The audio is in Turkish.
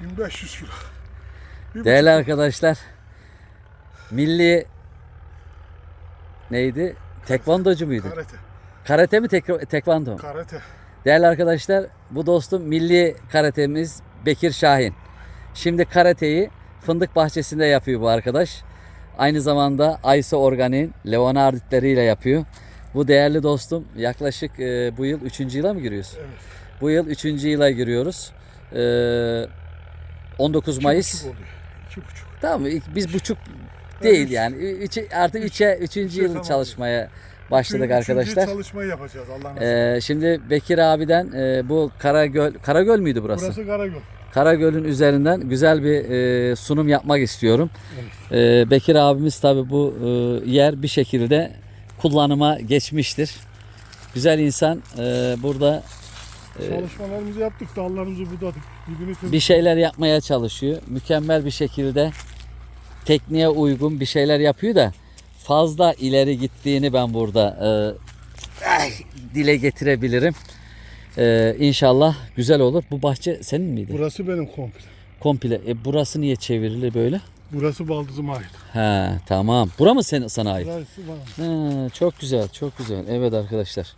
1500 kilo. Bir Değerli arkadaşlar, milli neydi? Tekvandocu muydu? Karate. Karate mi tek, tekvando mu? Karate. Değerli arkadaşlar, bu dostum milli karatemiz Bekir Şahin. Şimdi karateyi Fındık Bahçesi'nde yapıyor bu arkadaş. Aynı zamanda Aysa Organik'in Leonarditleriyle yapıyor. Bu değerli dostum yaklaşık e, bu yıl 3. yıla mı giriyoruz? Evet. Bu yıl 3. yıla giriyoruz. E, 19 İki Mayıs. buçuk oluyor. İki buçuk. Tamam mı? Biz buçuk değil üç. yani. Üçü, artık üçe, üçüncü yıl çalışmaya başladık Üçüncü arkadaşlar. çalışmayı yapacağız Allah nasip. Ee, şimdi Bekir abiden e, bu Karagöl, Karagöl müydü burası? Burası Karagöl. Karagöl'ün üzerinden güzel bir e, sunum yapmak istiyorum. E, Bekir abimiz tabi bu e, yer bir şekilde kullanıma geçmiştir. Güzel insan e, burada Çalışmalarımızı yaptık, dallarımızı budadık. Bir şeyler yapmaya çalışıyor. Mükemmel bir şekilde tekniğe uygun bir şeyler yapıyor da fazla ileri gittiğini ben burada e, ay, dile getirebilirim. E, inşallah güzel olur. Bu bahçe senin miydi? Burası benim komple. Komple. E, burası niye çevrili böyle? Burası baldızıma ait. He tamam. Bura mı sen, sana ait? Burası bana. Ha, çok güzel, çok güzel. Evet arkadaşlar.